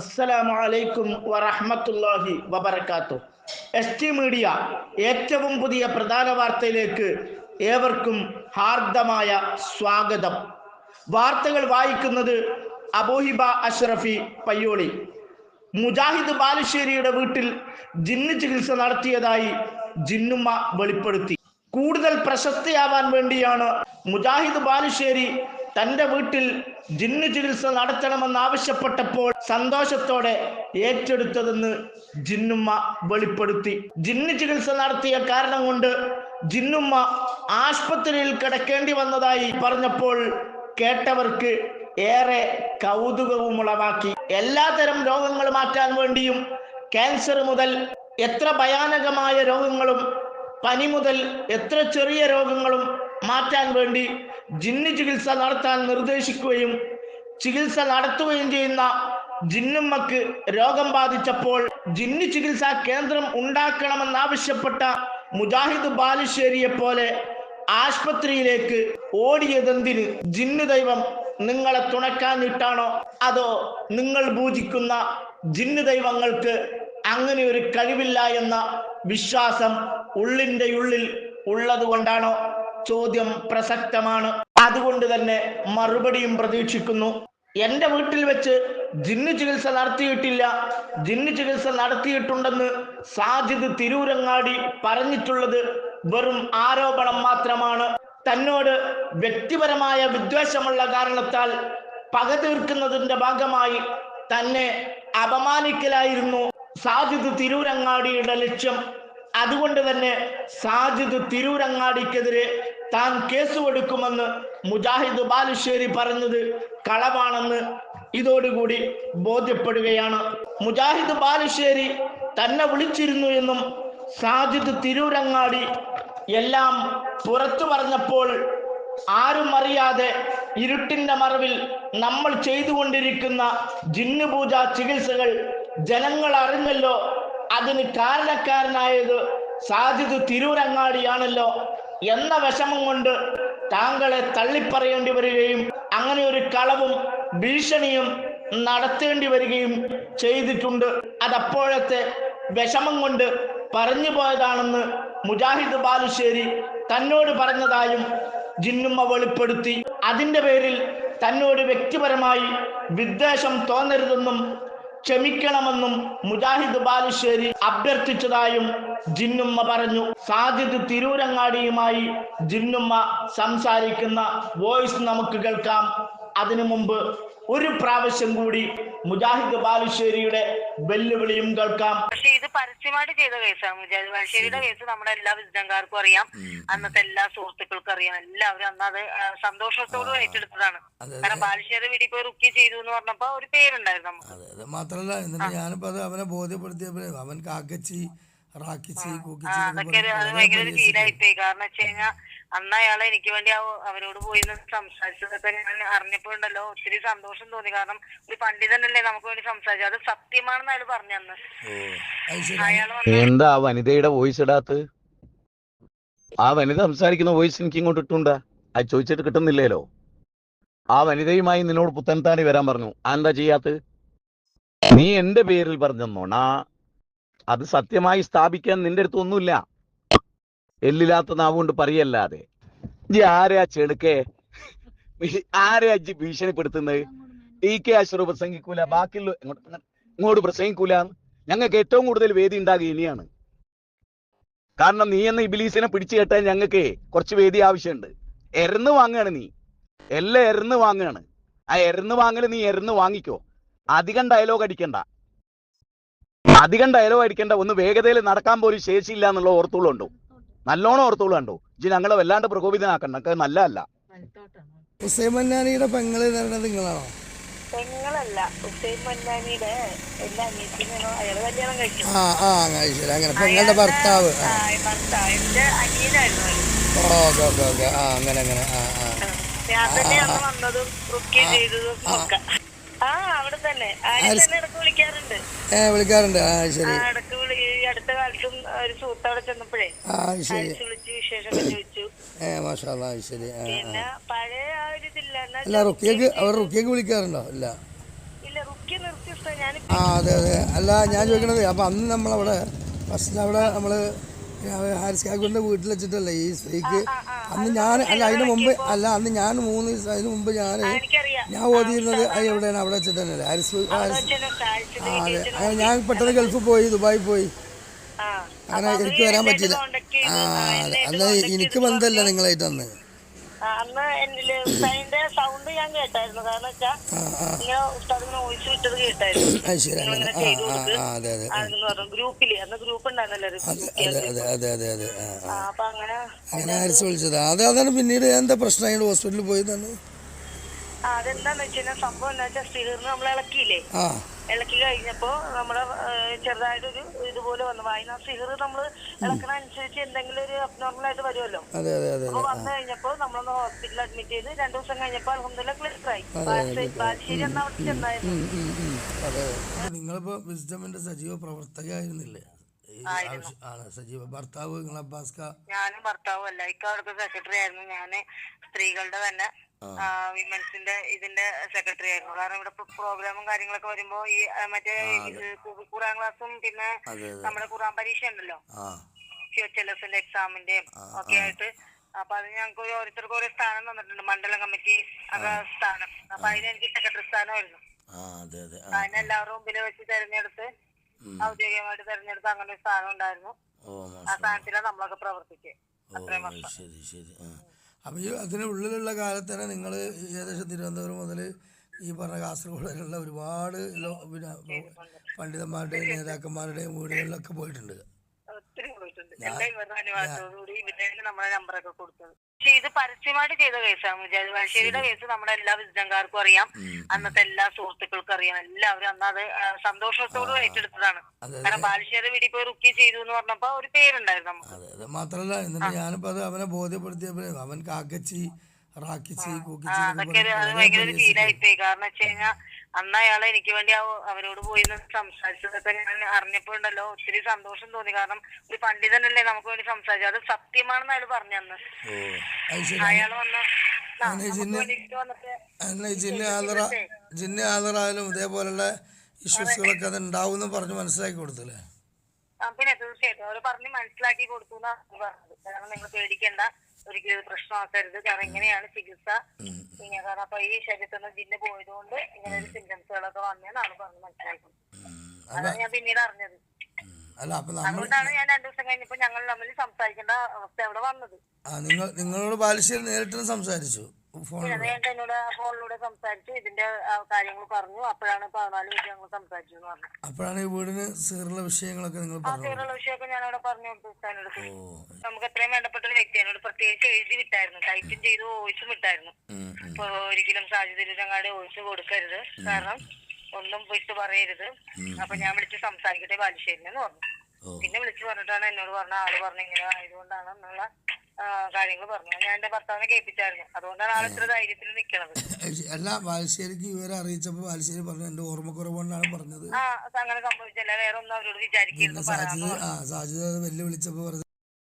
അസ്സലാമു അലൈക്കും വറഹ്മത്തുള്ളാഹി വബർക്കാത്തു എസ് ടി മീഡിയ ഏറ്റവും പുതിയ പ്രധാന വാർത്തയിലേക്ക് ഏവർക്കും ഹാർദമായ സ്വാഗതം. വാർത്തകൾ വായിക്കുന്നത് അബൂഹിബ അഷ്റഫി പയ്യോളി. മുജാഹിദ് ബാലുശ്ശേരിയുടെ വീട്ടിൽ ജിന്ന് ചികിത്സ നടത്തിയതായി ജിന്നുമ്മ വെളിപ്പെടുത്തി. കൂടുതൽ പ്രശസ്തയാവാൻ വേണ്ടിയാണ് മുജാഹിദ് ബാലുശ്ശേരി തന്റെ വീട്ടിൽ ജിന്ന് ചികിത്സ നടത്തണമെന്ന് ആവശ്യപ്പെട്ടപ്പോൾ സന്തോഷത്തോടെ ഏറ്റെടുത്തതെന്ന് ജിന്നുമ്മ വെളിപ്പെടുത്തി. ജിന്ന് ചികിത്സ നടത്തിയ കാരണം കൊണ്ട് ജിന്നുമ്മ ആശുപത്രിയിൽ കിടക്കേണ്ടി വന്നതായി പറഞ്ഞപ്പോൾ കേട്ടവർക്ക് ഏറെ കൗതുകവും ഉളവാക്കി. എല്ലാതരം രോഗങ്ങൾ മാറ്റാൻ വേണ്ടിയും ക്യാൻസർ മുതൽ എത്ര ഭയാനകമായ രോഗങ്ങളും പനി മുതൽ എത്ര ചെറിയ രോഗങ്ങളും മാറ്റാൻ വേണ്ടി ജിന്ന് ചികിത്സ നടത്താൻ നിർദ്ദേശിക്കുകയും ചികിത്സ നടത്തുകയും ചെയ്യുന്ന ജിന്നുമ്മക്ക് രോഗം ബാധിച്ചപ്പോൾ ജിന്ന് ചികിത്സാ കേന്ദ്രം ഉണ്ടാക്കണമെന്നാവശ്യപ്പെട്ട മുജാഹിദ് ബാലുശ്ശേരിയെ പോലെ ആശുപത്രിയിലേക്ക് ഓടിയതെന്തിന്? ജിന്നു ദൈവം നിങ്ങളെ തുണക്കാനിട്ടാണോ അതോ നിങ്ങൾ പൂജിക്കുന്ന ജിന്നു ദൈവങ്ങൾക്ക് അങ്ങനെ ഒരു കഴിവില്ല എന്ന വിശ്വാസം ഉള്ളിന്റെ ഉള്ളിൽ ഉള്ളത് കൊണ്ടാണോ ചോദ്യം പ്രസക്തമാണ്. അതുകൊണ്ട് തന്നെ മറുപടിയും പ്രതീക്ഷിക്കുന്നു. എന്റെ വീട്ടിൽ വെച്ച് ജിന്നു ചികിത്സ നടത്തിയിട്ടില്ല. ജിന്നു ചികിത്സ നടത്തിയിട്ടുണ്ടെന്ന് സാജിദ് തിരൂരങ്ങാടി പറഞ്ഞിട്ടുള്ളത് വെറും ആരോപണം മാത്രമാണ്. തന്നോട് വ്യക്തിപരമായ വിദ്വേഷമുള്ള കാരണത്താൽ പക തീർക്കുന്നതിന്റെ ഭാഗമായി തന്നെ അപമാനിക്കലായിരുന്നു സാജിദ് തിരൂരങ്ങാടിയുടെ ലക്ഷ്യം. അതുകൊണ്ട് തന്നെ സാജിദ് തിരൂരങ്ങാടിക്കെതിരെ താൻ കേസ് കൊടുക്കുമെന്ന് മുജാഹിദ് ബാലുശ്ശേരി പറഞ്ഞത് കളവാണെന്ന് ഇതോടുകൂടി ബോധ്യപ്പെടുകയാണ്. മുജാഹിദ് ബാലുശ്ശേരി തന്നെ വിളിച്ചിരുന്നു എന്നും സാജിദ് തിരൂരങ്ങാടി എല്ലാം പുറത്തു പറഞ്ഞപ്പോൾ ആരും അറിയാതെ ഇരുട്ടിന്റെ മറവിൽ നമ്മൾ ചെയ്തുകൊണ്ടിരിക്കുന്ന ജിന്നുപൂജ ചികിത്സകൾ ജനങ്ങൾ അറിഞ്ഞല്ലോ അതിന് കാരണക്കാരനായത് സാജിദ് തിരൂരങ്ങാടിയാണല്ലോ എന്ന വിഷമം കൊണ്ട് താങ്കളെ തള്ളിപ്പറയേണ്ടി വരികയും അങ്ങനെ ഒരു കളവും ഭീഷണിയും നടത്തേണ്ടി വരികയും ചെയ്തിട്ടുണ്ട്. അതപ്പോഴത്തെ വിഷമം കൊണ്ട് പറഞ്ഞു പോയതാണെന്ന് മുജാഹിദ് ബാലുശ്ശേരി തന്നോട് പറഞ്ഞതായും ജിന്നുമ്മ വെളിപ്പെടുത്തി. അതിന്റെ പേരിൽ തന്നോട് വ്യക്തിപരമായി വിദ്വേഷം തോന്നരുതെന്നും ക്ഷമിക്കണമെന്നും മുജാഹിദ് ബാലുശ്ശേരി അഭ്യർത്ഥിച്ചതായും ജിന്നുമ്മ പറഞ്ഞു. സാജിദ് തിരൂരങ്ങാടിയുമായി ജിന്നുമ്മ സംസാരിക്കുന്ന വോയിസ് നമുക്ക് കേൾക്കാം. അതിനു മുമ്പ് ഒരു പ്രാവശ്യം കൂടി മുജാഹിദ് ബാലുശ്ശേരിയുടെ വെല്ലുവിളിയും കേൾക്കാം. പക്ഷെ ഇത് പരസ്യമായിട്ട് ചെയ്ത കേസാണ്. മുജാഹിദ് ബാലുശ്ശേരിയുടെ കേസ് നമ്മുടെ എല്ലാ വിദ്യാംഗാർക്കും അറിയാം. അന്നത്തെ എല്ലാ സുഹൃത്തുക്കൾക്കും അറിയാം. എല്ലാവരും അന്ന് അത് സന്തോഷത്തോട് ഏറ്റെടുത്തതാണ്. കാരണം ബാലുശ്ശേരി വീട്ടിൽ പോയി റുക്കി ചെയ്തു എന്ന് പറഞ്ഞപ്പോ ഒരു പേരുണ്ടായിരുന്നു നമുക്ക്. അതെ അത്. മാത്രല്ല എന്നിട്ട് ഞാനിപ്പോ അത് അവനെ ബോധ്യപ്പെടുത്തിയപ്പോഴേ അവൻ കാക്കച്ചി റാക്കിച്ചി കൂക്കിച്ചി അതൊക്കെ അത് ഭയങ്കര വളരെ ഒരു ഫീലായിപ്പോയി കാരണം വെച്ച് കഴിഞ്ഞാൽ അന്ന് അയാൾ എനിക്ക് വേണ്ടി ആ അവരോട് പോയി സംസാരിച്ചതൊക്കെ ഞാൻ അറിഞ്ഞപ്പോഴുണ്ടല്ലോ ഒത്തിരി സന്തോഷം തോന്നി. കാരണം ഒരു പണ്ഡിതനല്ലേ നമുക്ക് വേണ്ടി സംസാരിച്ചു അത് സത്യമാണെന്ന് അയാൾ പറഞ്ഞു അന്ന്. അയാൾ എന്താ ആ വനിതയുടെ വോയിസ് ഇടാത്ത് ആ വനിത സംസാരിക്കുന്ന വോയിസ് എനിക്ക് ഇങ്ങോട്ട് ഇട്ടുണ്ടാ? അത് ചോദിച്ചിട്ട് കിട്ടുന്നില്ലല്ലോ. ആ വനിതയുമായി നിന്നോട് പുത്തൻ താടി വരാൻ പറഞ്ഞു. ആ എന്താ ചെയ്യാത്ത നീ എന്റെ പേരിൽ പറഞ്ഞോണാ അത് സത്യമായി സ്ഥാപിക്കാൻ നിന്റെ അടുത്ത് ഒന്നുമില്ല. എല്ലില്ലാത്ത നാവുകൊണ്ട് പറയല്ലാതെ. ഇജ്ജി ആരെയാ ചെടുക്കേ? ആരെയാ ഇജ്ജി ഭീഷണിപ്പെടുത്തുന്നത്? ടി കെ അശ്വറ് പ്രസംഗിക്കൂല ബാക്കിയുള്ള ഇങ്ങോട്ട് പ്രസംഗിക്കൂല. ഞങ്ങൾക്ക് ഏറ്റവും കൂടുതൽ വേദി ഉണ്ടാകുക ഇനിയാണ്. കാരണം നീ എന്ന ഇബിലീസിനെ പിടിച്ചു കെട്ടാൻ ഞങ്ങൾക്ക് കുറച്ച് വേദി ആവശ്യമുണ്ട്. എരന്ന് വാങ്ങുകയാണ് നീ. എല്ലാം എരന്ന് വാങ്ങുകയാണ്. ആ എരന്ന് വാങ്ങൽ നീ എരന്ന് വാങ്ങിക്കോ. അധികം ഡയലോഗ് അടിക്കണ്ട. അധികം ഡയലോഗ് അടിക്കണ്ട. ഒന്ന് വേഗതയിൽ നടക്കാൻ പോലും ശേഷിയില്ല എന്നുള്ള ഓർത്തോളുണ്ടോ നല്ലോണം ഓർത്തോളൂ കണ്ടോ. ജി ഞങ്ങളെ വല്ലാണ്ട് പ്രകോപിതനാക്കണ്ട. നല്ല നല്ലതല്ല. ഹുസൈൻ മന്നാനിയുടെ പെങ്ങൾ തരണത് പറയുന്നത് നിങ്ങളാണോ? പെങ്ങളല്ല. ഹുസൈൻ മന്നാനിയുടെ എല്ലാ കല്യാണം ആ ആ അങ്ങനെ ശരി. അങ്ങനെ പെങ്ങളുടെ ഭർത്താവ്. ആ. ഭർത്താവ് എന്റെ അനിയനായിരുന്നു അയാൾ. Okay okay okay. ആ അങ്ങനെ അങ്ങനെ. ആ ആ. ഞാൻ വന്നതും ചെയ്തതും ഒക്കെ. ആ അവിടെ തന്നെ. ആരും തന്നെ ഇടയ്ക്ക് വിളിക്കാറുണ്ട്. ഏ വിളിക്കാറുണ്ട്. ആ ആ, ശരി ഇടയ്ക്ക് അടുത്ത കാലത്തും ഒരു ചെന്നപ്പോഴേ അയച്ചു വിളിച്ച് ചോദിച്ചു. അല്ലാ, ശരി. ആ ആ. പിന്നെ പഴയ ആ ഒരു ഇതില്ല. അല്ല റുക്കിയക്ക് അവർ റുക്കിയക്ക് വിളിക്കാറുണ്ടോ? ഇല്ല. ഇല്ല റുക്കി. ഞാൻ ആ അതെ അതെ. അല്ല ഞാൻ ചോദിക്കണത് അപ്പം അന്ന് നമ്മളവിടെ ഫസ്റ്റ് അവിടെ നമ്മൾ ഹാരിസ് കാക്കുവിന്റെ വീട്ടിൽ വെച്ചിട്ടല്ലേ ഈ സ്ത്രീക്ക്? അന്ന് ഞാൻ അല്ല അതിന് മുമ്പ് അല്ല അന്ന് ഞാൻ മൂന്ന് ദിവസം അതിന് മുമ്പ് ഞാൻ എനിക്കറിയാം. ഞാൻ ഓതിയിരുന്നത് അത് എവിടെയാണ്? അവിടെ വെച്ചിട്ടല്ലേ തന്നെയല്ലേ? ഹാരിസ് ഹാരിസ് ആ അതെ. അങ്ങനെ ഞാൻ പെട്ടെന്ന് ഗൾഫിൽ പോയി ദുബായി പോയി. അങ്ങനെ എനിക്ക് വരാൻ പറ്റില്ല. ആ അന്ന് എനിക്ക് ബന്ധമല്ല നിങ്ങളായിട്ട് അന്ന്. അന്ന് എന്നിൽ ഉസ്താദിന്റെ സൗണ്ട് ഞാൻ കേട്ടായിരുന്നു. കാരണം വെച്ചാ ഇങ്ങനെ വോയിസ് വിട്ടത് കേട്ടായിരുന്നു. ഗ്രൂപ്പിൽ. അന്ന് ഗ്രൂപ്പ് ഉണ്ടായിരുന്നല്ലോ അപ്പൊ അങ്ങനെ അങ്ങനെ ഹാരിസ് വിളിച്ചത്. അത് അതാണ് പിന്നീട് എന്താ പ്രശ്നം? ഹോസ്പിറ്റലിൽ പോയതാണ് അതെന്താന്ന് വെച്ചാൽ സംഭവം എന്താ വെച്ചാൽ സ്ത്രീകൾക്ക് നമ്മൾ ഇളക്കിയില്ലേ? ഇളക്കി കഴിഞ്ഞപ്പോ നമ്മുടെ ഏഹ്, ചെറുതായിട്ടൊരു ഇതുപോലെ വന്നു. വായന സിഹർ നമ്മൾ ഇളക്കണ അനുസരിച്ച് എന്തെങ്കിലും ഒരു അബ്നോർമൽ ആയിട്ട് വരുമല്ലോ. അതെ അതെ അതെ അപ്പൊ വന്നു കഴിഞ്ഞപ്പോ നമ്മളൊന്ന് ഹോസ്പിറ്റലിൽ അഡ്മിറ്റ് ചെയ്ത് രണ്ടു ദിവസം കഴിഞ്ഞപ്പോ അലഹമ്മദില്ല ക്ലിയർ ആയി ബാലുശ്ശേരി എന്ന അവിടെ ചെന്നായിരുന്നു. നിങ്ങളിപ്പോ വിസ്ഡമിന്റെ സജീവ പ്രവർത്തകയായിരുന്നില്ലേ? ആണ് സജീവ ഭർത്താവ് ഞാനും ഭർത്താവും അല്ല. ഇക്ക അവിടുത്തെ സെക്രട്ടറി ആയിരുന്നു. ഞാൻ സ്ത്രീകളുടെ തന്നെ വിമൻസിന്റെ ഇതിന്റെ സെക്രട്ടറി ആയിരുന്നു കാരണം ഇവിടെ പ്രോഗ്രാമും കാര്യങ്ങളൊക്കെ വരുമ്പോ ഈ മറ്റേ ഖുറാൻ ക്ലാസ്സും പിന്നെ നമ്മുടെ ഖുറാൻ പരീക്ഷ ഉണ്ടല്ലോ എൽ ഫ്യൂച്ചർലെസിന്റെ എക്സാമിന്റെയും ഒക്കെ ആയിട്ട്. അപ്പൊ അത് ഞങ്ങൾക്ക് ഓരോരുത്തർക്ക് ഓരോ സ്ഥാനം തന്നിട്ടുണ്ട്. മണ്ഡലം കമ്മിറ്റി ഒക്കെ സ്ഥാനം. അപ്പൊ അതിന് എനിക്ക് സെക്രട്ടറി സ്ഥാനമായിരുന്നു. അതിന് എല്ലാവരും മുമ്പിൽ വെച്ച് തെരഞ്ഞെടുത്ത് ഔദ്യോഗികമായിട്ട് തെരഞ്ഞെടുത്ത് അങ്ങനെ ഒരു സ്ഥാനം ഉണ്ടായിരുന്നു. ആ സ്ഥാനത്തിലാണ് നമ്മളൊക്കെ പ്രവർത്തിക്കുക അത്രയും വർഷം. ശരി ഈ അതിന് ഉള്ളിലുള്ള കാലത്ത് തന്നെ നിങ്ങൾ ഏകദേശം തിരുവനന്തപുരം മുതൽ ഈ പറഞ്ഞ കാസർഗോഡ് വരെയുള്ള ഒരുപാട് പിന്നെ പണ്ഡിതന്മാരുടെയും നേതാക്കന്മാരുടെയും വീടുകളിലൊക്കെ പോയിട്ടുണ്ട്. ഒത്തിരി പക്ഷെ ഇത് പരസ്യമായിട്ട് ചെയ്ത കേസാണ് മുജാഹിദ് ബാലുശ്ശേരിയുടെ കേസ് നമ്മുടെ എല്ലാ വിസിറ്റംകാർക്കും അറിയാം. അന്നത്തെ എല്ലാ സുഹൃത്തുക്കൾക്കും അറിയാം. എല്ലാവരും അന്ന് അത് സന്തോഷത്തോട് ഏറ്റെടുത്തതാണ്. കാരണം ബാലുശ്ശേരി വീട്ടിൽ പോയി റുക്കി ചെയ്തു എന്ന് പറഞ്ഞപ്പോ ഒരു പേരുണ്ടായിരുന്നു നമുക്ക്. മാത്രല്ല എന്നിട്ട് ഞാനിപ്പോ അത് അവനെ ബോധ്യപ്പെടുത്തിയപ്പോഴേ അവൻ കാക്കച്ചി റാക്കിച്ചി കൂക്കിച്ചി ഭയങ്കര ഒരു ഫീലായിപ്പോയി കാരണം വെച്ച് കഴിഞ്ഞാൽ അന്ന് അയാൾ എനിക്ക് വേണ്ടി ആ അവരോട് പോയി സംസാരിച്ചതൊക്കെ ഞാൻ അറിഞ്ഞപ്പോ ഉണ്ടല്ലോ ഒത്തിരി സന്തോഷം തോന്നി. കാരണം ഒരു പണ്ഡിതനല്ലേ നമുക്ക് വേണ്ടി സംസാരിച്ചു അത് സത്യമാണെന്ന് അയാൾ പറഞ്ഞു അന്ന്. അയാൾ അയാൾ വന്ന് ജിന്ന് ആദറായാലും ഇതേപോലുള്ള ഇഷ്യൂസുകളൊക്കെ അത്. ഉണ്ടാവും പറഞ്ഞ് മനസ്സിലാക്കി കൊടുത്തില്ലേ? പിന്നെ തീർച്ചയായിട്ടും. അവർ പറഞ്ഞ് മനസ്സിലാക്കി കൊടുത്തു എന്നാണ് പറഞ്ഞത്. കാരണം നിങ്ങൾ പേടിക്കേണ്ട. ഒരിക്കലും പ്രശ്നമാക്കരുത്. കാരണം ഇങ്ങനെയാണ് ചികിത്സ. ഇങ്ങനെ കാരണം അപ്പൊ ഈ ശരീരത്തിൽ നിന്ന് ജിന്ന് പോയതുകൊണ്ട് ഇങ്ങനെ ഒരു സിംറ്റംസുകളൊക്കെ വന്നതെന്നാണ് പറഞ്ഞ് മനസ്സിലാക്കുന്നത് അതാണ് ഞാൻ പിന്നീട് അറിഞ്ഞത്. അല്ല അപ്പൊ നമ്മൾ അതുകൊണ്ടാണ് ഞാൻ രണ്ടു ദിവസം കഴിഞ്ഞപ്പോ ഞങ്ങൾ തമ്മിൽ സംസാരിക്കേണ്ട അവസ്ഥ അവിടെ വന്നത്. ആ നിങ്ങൾ നിങ്ങളോട് ബാലുശ്ശേരി നേരിട്ട് സംസാരിച്ചു? പിന്നെ ഫോണിലൂടെ എന്നോട് ഫോണിലൂടെ സംസാരിച്ചു ഇതിന്റെ ആ, കാര്യങ്ങൾ പറഞ്ഞു. അപ്പോഴാണ് പതിനാല് ഞങ്ങൾ സംസാരിച്ചു എന്ന് പറഞ്ഞു അപ്പോഴാണ് ഈ വീടിന് സീറുള്ള വിഷയങ്ങളൊക്കെ നിങ്ങൾ ആ പറഞ്ഞു വിഷയമൊക്കെ ഞാൻ അവിടെ പറഞ്ഞു കൊടുത്തു എന്നോട് ഓ. നമുക്ക് എത്രയും വേണ്ടപ്പെട്ട ഒരു വ്യക്തി എന്നോട് പ്രത്യേകിച്ച് എഴുതി വിട്ടായിരുന്നു. ടൈപ്പും ചെയ്ത് വോയിസും വിട്ടായിരുന്നു ഉം, ഉം. അപ്പൊ ഒരിക്കലും വോയിസ് കൊടുക്കരുത്. കാരണം ഒന്നും വിട്ടു പറയരുത്. അപ്പൊ ഞാൻ വിളിച്ച് സംസാരിക്കട്ടെ ബാലുശ്ശേരിനെന്ന് പറഞ്ഞു. പിന്നെ വിളിച്ചു പറഞ്ഞിട്ടാണ് എന്നോട് പറഞ്ഞ ആൾ പറഞ്ഞ ഇങ്ങനെ ആയതുകൊണ്ടാണ് എന്നുള്ള കാര്യങ്ങൾ പറഞ്ഞു ഞാൻ എന്റെ ഭർത്താവിനെ കേൾപ്പിച്ചായിരുന്നു. അതുകൊണ്ടാണ് ആൾ ഇത്ര ധൈര്യത്തിൽ നിൽക്കണത് അല്ല ബാലുശ്ശേരിക്ക് വിവരം അറിയിച്ചപ്പോ ബാലുശ്ശേരി പറഞ്ഞു എന്റെ ഓർമ്മക്കുറവുകൊണ്ടാണ് പറഞ്ഞത്. ആ അങ്ങനെ സംഭവിച്ചല്ല. വേറെ ഒന്നും അവരോട് വിചാരിക്കുന്നു വിചാരിക്കരുത് അത് വെല്ലുവിളിച്ചപ്പോൾ പറഞ്ഞു